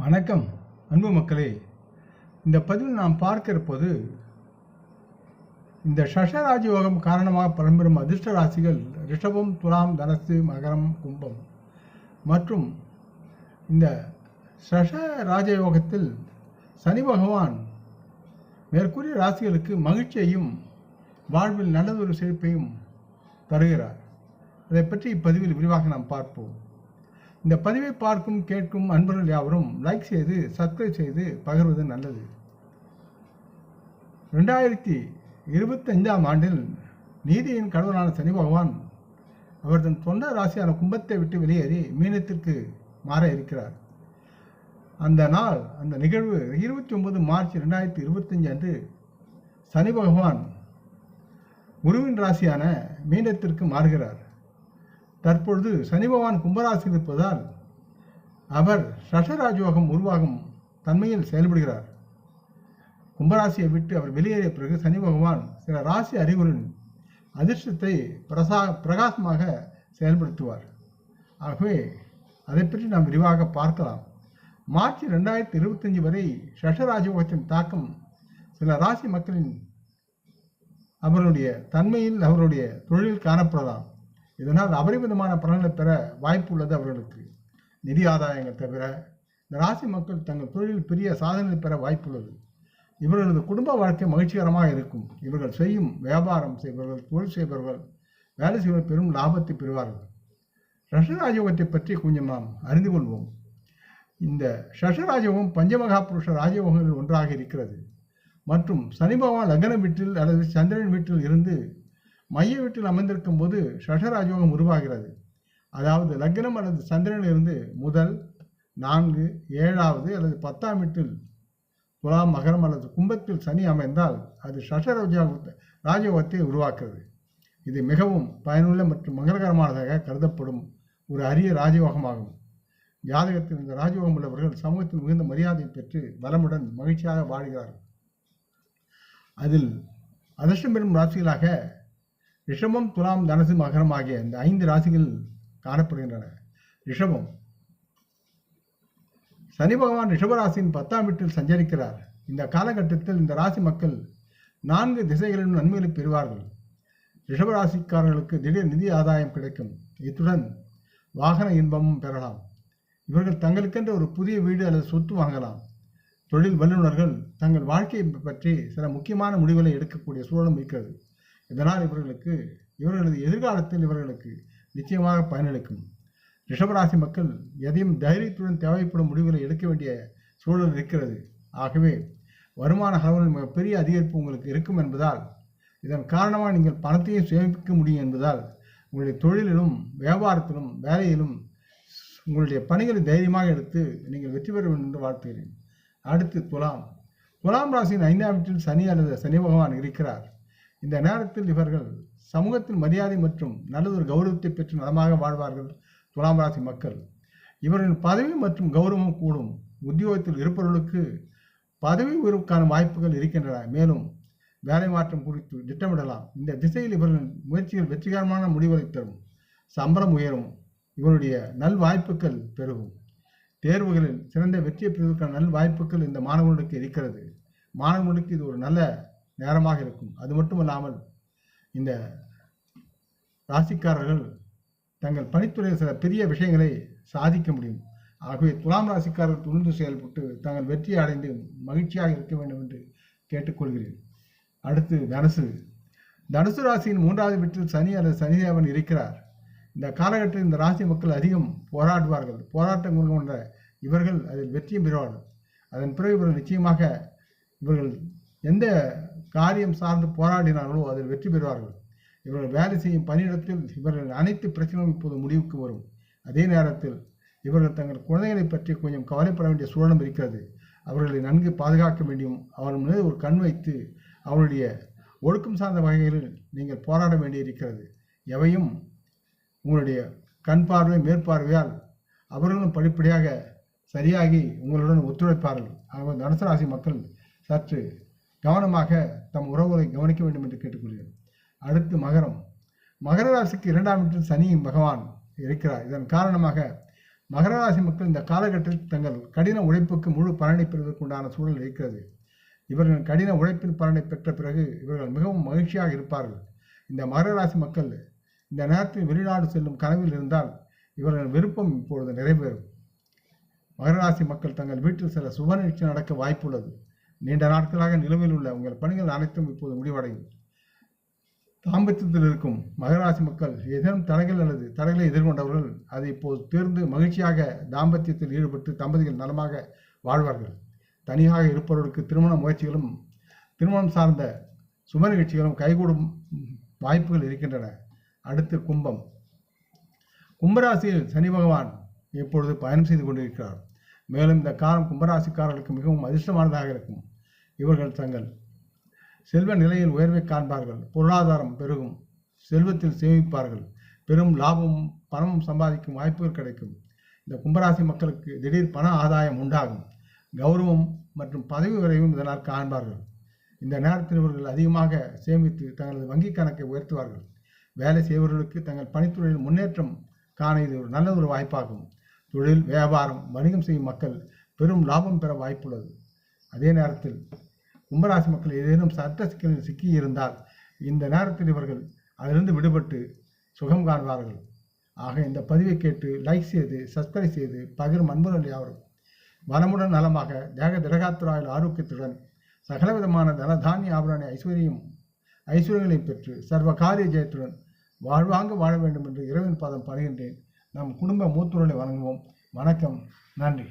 வணக்கம் அன்பு மக்களே. இந்த பதிவில் நாம் பார்க்க இருப்பது இந்த ஷஷராஜ யோகம் காரணமாக பலம்பெறும் அதிர்ஷ்ட ராசிகள் ரிஷபம் துலாம் தனசு மகரம் கும்பம். மற்றும் இந்த ஷஷ ராஜயோகத்தில் சனி பகவான் மேற்கூறிய ராசிகளுக்கு மகிழ்ச்சியையும் வாழ்வில் நல்லதொரு செழிப்பையும் தருகிறார். அதை பற்றி இப்பதிவில் விரிவாக நாம் பார்ப்போம். இந்த பதிவை பார்க்கும் கேட்கும் அன்பர்கள் யாவரும் லைக் செய்து சப்ஸ்கிரைப் செய்து பகிர்வது நல்லது. ரெண்டாயிரத்தி இருபத்தஞ்சாம் ஆண்டில் நீதியின் கடவுளான சனி பகவான் அவர் தன் சொந்த ராசியான கும்பத்தை விட்டு வெளியேறி மீனத்திற்கு மாற இருக்கிறார். அந்த நாள் அந்த நிகழ்வு இருபத்தி ஒன்பது மார்ச் ரெண்டாயிரத்தி இருபத்தஞ்சு அன்று சனி பகவான் குருவின் ராசியான மீனத்திற்கு மாறுகிறார். தற்பொழுது சனி பகவான் கும்பராசியில் இருப்பதால் அவர் ஷஷராஜயோகம் உருவாகும் தன்மையில் செயல்படுகிறார். கும்பராசியை விட்டு அவர் வெளியேறிய பிறகு சனி பகவான் சில ராசி அறிகுறின் அதிர்ஷ்டத்தை பிரசா பிரகாசமாக செயல்படுத்துவார். ஆகவே அதை பற்றி நாம் விரிவாக பார்க்கலாம். மார்ச் ரெண்டாயிரத்தி இருபத்தஞ்சு வரை ஷஷராஜயோகத்தின் தாக்கம் சில ராசி மக்களின் அவருடைய தன்மையில் அவருடைய தொழில் காணப்படலாம். இதனால் அபரிமிதமான பலன்களை பெற வாய்ப்பு உள்ளது அவர்களுக்கு. நிதி ஆதாயங்கள் தவிர இந்த ராசி மக்கள் தங்கள் தொழிலில் பெரிய சாதனை பெற வாய்ப்புள்ளது. இவர்களது குடும்ப வாழ்க்கை மகிழ்ச்சிகரமாக இருக்கும். இவர்கள் செய்யும் வியாபாரம் செய்பவர்கள் தொழில் செய்பவர்கள் வேலை செய்வர் பெரும் லாபத்தை பெறுவார்கள். ஷஷராஜயோகத்தை பற்றி கொஞ்சம் நாம் அறிந்து கொள்வோம். இந்த ஷஷராஜயோகம் பஞ்சமகா புருஷ ராஜயோகங்களில் ஒன்றாக இருக்கிறது. மற்றும் சனி பகவான் லக்ன வீட்டில் அல்லது சந்திரன் வீட்டில் இருந்து மைய வீட்டில் அமர்ந்திருக்கும் போது ஷஷராஜயோகம் உருவாகிறது. அதாவது லக்னம் அல்லது சந்திரனிலிருந்து முதல் நான்கு ஏழாவது அல்லது பத்தாம் வீட்டில் துலாம் மகரம் அல்லது கும்பத்தில் சனி அமைந்தால் அது ஷஷராஜயோகத்தை ராஜயோகத்தை உருவாக்குறது இது மிகவும் பயனுள்ள மற்றும் மங்களகரமானதாக கருதப்படும் ஒரு அரிய ராஜயோகமாகும் ஜாதகத்தில் இந்த ராஜயோகம் உள்ளவர்கள் சமூகத்தில் மிகுந்த மரியாதை பெற்று வளமுடன் மகிழ்ச்சியாக வாழ்கிறார்கள். அதில் அதிர்ஷ்டம் பெறும் ராசிகளாக ரிஷபம் துலாம் தனசு மகரம் ஆகிய இந்த ஐந்து ராசிகள் காணப்படுகின்றன. ரிஷபம். சனி பகவான் ரிஷபராசியின் பத்தாம் வீட்டில் சஞ்சரிக்கிறார். இந்த காலகட்டத்தில் இந்த ராசி மக்கள் நான்கு திசைகளிலும் நன்மைகளை பெறுவார்கள். ரிஷபராசிக்காரர்களுக்கு திடீர் நிதி ஆதாயம் கிடைக்கும். இத்துடன் வாகன இன்பமும் பெறலாம். இவர்கள் தங்களுக்கென்று ஒரு புதிய வீடு அல்லது சொத்து வாங்கலாம். தொழில் வல்லுநர்கள் தங்கள் வாழ்க்கையை பற்றி சில முக்கியமான முடிவுகளை எடுக்கக்கூடிய சூழலும் இருக்கிறது. இதனால் இவர்களுக்கு இவர்களது எதிர்காலத்தில் இவர்களுக்கு நிச்சயமாக பயனளிக்கும் ரிஷபராசி மக்கள் எதையும் தைரியத்துடன் தேவைப்படும் முடிவுகளை எடுக்க வேண்டிய சூழல் இருக்கிறது. ஆகவே வருமான அளவில் மிகப்பெரிய அதிகரிப்பு உங்களுக்கு இருக்கும் என்பதால் இதன் காரணமாக நீங்கள் பணத்தையும் சேமிக்க முடியும் என்பதால் உங்களுடைய தொழிலிலும் வியாபாரத்திலும் வேலையிலும் உங்களுடைய பணிகளை தைரியமாக எடுத்து நீங்கள் வெற்றி பெற வேண்டும் என்று வாழ்த்துகிறேன். அடுத்து துலாம். துலாம் ராசியின் ஐந்தாம் வீட்டில் சனி அல்லது சனி பகவான் இருக்கிறார். இந்த நேரத்தில் இவர்கள் சமூகத்தில் மரியாதை மற்றும் நல்லதொரு கௌரவத்தை பெற்று நலமாக வாழ்வார்கள் துலாம் ராசி மக்கள். இவர்களின் பதவி மற்றும் கௌரவம் கூடும். உத்தியோகத்தில் இருப்பவர்களுக்கு பதவி உயர்வுக்கான வாய்ப்புகள் இருக்கின்றன. மேலும் வேலை மாற்றம் குறித்து திட்டமிடலாம். இந்த திசையில் இவர்களின் முயற்சிகள் வெற்றிகரமான முடிவுகளை தரும் சம்பளம் உயரும். இவருடைய நல் வாய்ப்புகள் பெருகும். தேர்வுகளில் சிறந்த வெற்றியை பெறுவதற்கான நல் வாய்ப்புகள் இந்த மாணவர்களுக்கு இருக்கிறது. மாணவர்களுக்கு இது ஒரு நல்ல நேரமாக இருக்கும். அது மட்டும் இல்லாமல் இந்த ராசிக்காரர்கள் தங்கள் பணித்துறையில் சில பெரிய விஷயங்களை சாதிக்க முடியும். ஆகவே துலாம் ராசிக்காரர்கள் துணிந்து செயல்பட்டு தங்கள் வெற்றியை அடைந்து மகிழ்ச்சியாக இருக்க வேண்டும் என்று கேட்டுக்கொள்கிறேன். அடுத்து தனுசு. தனுசு ராசியின் மூன்றாவது வீட்டில் சனி அல்லது சனிதேவன் இருக்கிறார். இந்த காலகட்டத்தில் இந்த ராசி மக்கள் அதிகம் போராடுவார்கள். போராட்டம் கொண்ட இவர்கள் அதில் வெற்றியும் பெறுவார்கள். அதன் பிறகு இவர்கள் நிச்சயமாக இவர்கள் எந்த காரியம் சார்ந்து போராடினார்களோ அதில் வெற்றி பெறுவார்கள். இவர்கள் வேலை செய்யும் பணியிடத்தில் இவர்கள் அனைத்து பிரச்சனைகளும் இப்போது முடிவுக்கு வரும். அதே நேரத்தில் இவர்கள் தங்கள் குழந்தைகளை பற்றி கொஞ்சம் கவலைப்பட வேண்டிய சூழலும் இருக்கிறது. அவர்களை நன்கு பாதுகாக்க வேண்டியும் அவர்கள் மீது ஒரு கண் வைத்து அவருடைய ஒழுக்கம் சார்ந்த வகைகளில் நீங்கள் போராட வேண்டியிருக்கிறது. எவையும் உங்களுடைய கண் பார்வை மேற்பார்வையால் அவர்களும் படிப்படியாக சரியாகி உங்களுடன் ஒத்துழைப்பார்கள். ஆக தனுசு ராசி மக்கள் சற்று கவனமாக தம் உறவுகளை கவனிக்க வேண்டும் என்று கேட்டுக்கொள்கிறேன். அடுத்து மகரம். மகர ராசிக்கு இரண்டாம் வீட்டில் சனி பகவான் இருக்கிறார். இதன் காரணமாக மகர ராசி மக்கள் இந்த காலகட்டத்தில் தங்கள் கடின உழைப்புக்கு முழு பலனை பெறுவதற்குண்டான சூழல் இருக்கிறது. இவர்கள் கடின உழைப்பின் பலனை பெற்ற பிறகு இவர்கள் மிகவும் மகிழ்ச்சியாக இருப்பார்கள். இந்த மகர ராசி மக்கள் இந்த நேரத்தில் வெளிநாடு செல்லும் கனவில் இருந்தால் இவர்கள் விருப்பம் இப்பொழுது நிறைவேறும். மகர ராசி மக்கள் தங்கள் வீட்டில் சில சுப நிகழ்ச்சி நடக்க வாய்ப்புள்ளது. நீண்ட நாட்களாக நிலுவையில் உள்ள உங்கள் பணிகள் அனைத்தும் இப்போது முடிவடையும். தாம்பத்தியத்தில் இருக்கும் மகராசி மக்கள் ஏதேனும் தடைகள் அல்லது தடைகளை எதிர்கொண்டவர்கள் அதை இப்போது தேர்ந்து மகிழ்ச்சியாக தாம்பத்தியத்தில் ஈடுபட்டு தம்பதிகள் நலமாக வாழ்வார்கள். தனியாக இருப்பவர்களுக்கு திருமண முயற்சிகளும் திருமணம் சார்ந்த சும நிகழ்ச்சிகளும் கைகூடும் வாய்ப்புகள் இருக்கின்றன. அடுத்து கும்பம். கும்பராசியில் சனி பகவான் இப்பொழுது பயணம் செய்து கொண்டிருக்கிறார்? மேலும் இந்த காலம் கும்பராசிக்காரர்களுக்கு மிகவும் அதிர்ஷ்டமானதாக இருக்கும். இவர்கள் தங்கள் செல்வ நிலையில் உயர்வை காண்பார்கள். பொருளாதாரம் பெருகும். செல்வத்தில் சேமிப்பார்கள். பெரும் லாபமும் பணமும் சம்பாதிக்கும் வாய்ப்புகள் கிடைக்கும். இந்த கும்பராசி மக்களுக்கு திடீர் பண ஆதாயம் உண்டாகும். கௌரவம் மற்றும் பதவி விரைவும் இதனால் காண்பார்கள். இந்த நேரத்தில் இவர்கள் அதிகமாக சேமித்து தங்களது வங்கி கணக்கை உயர்த்துவார்கள். வேலை செய்பவர்களுக்கு தங்கள் பணித்துறையில் முன்னேற்றம் காண இது ஒரு நல்ல ஒரு வாய்ப்பாகும். தொழில் வியாபாரம் வணிகம் செய்யும் மக்கள் பெரும் லாபம் பெற வாய்ப்புள்ளது. அதே நேரத்தில் கும்பராசி மக்கள் ஏதேனும் சட்ட சிக்கலில் சிக்கி இருந்தால் இந்த நேரத்தில் இவர்கள் அதிலிருந்து விடுபட்டு சுகம் காண்பார்கள். ஆக இந்த பதிவை கேட்டு லைக் செய்து சப்ஸ்கிரைப் செய்து பகிரும் அன்புகள் யாவரும் வனமுடன் நலமாக தேக திடகாத்துராயில் ஆரோக்கியத்துடன் சகலவிதமான தனதானிய ஆபரணி ஆபரண ஐஸ்வர்யம் ஐஸ்வர்யங்களையும் பெற்று சர்வ காரிய ஜெயத்துடன் வாழ்வாங்க வாழ வேண்டும் என்று இரவின் பாதம் பணிகின்றேன். நம் குடும்ப மூத்தோர்களை வணங்குவோம். வணக்கம். நன்றி.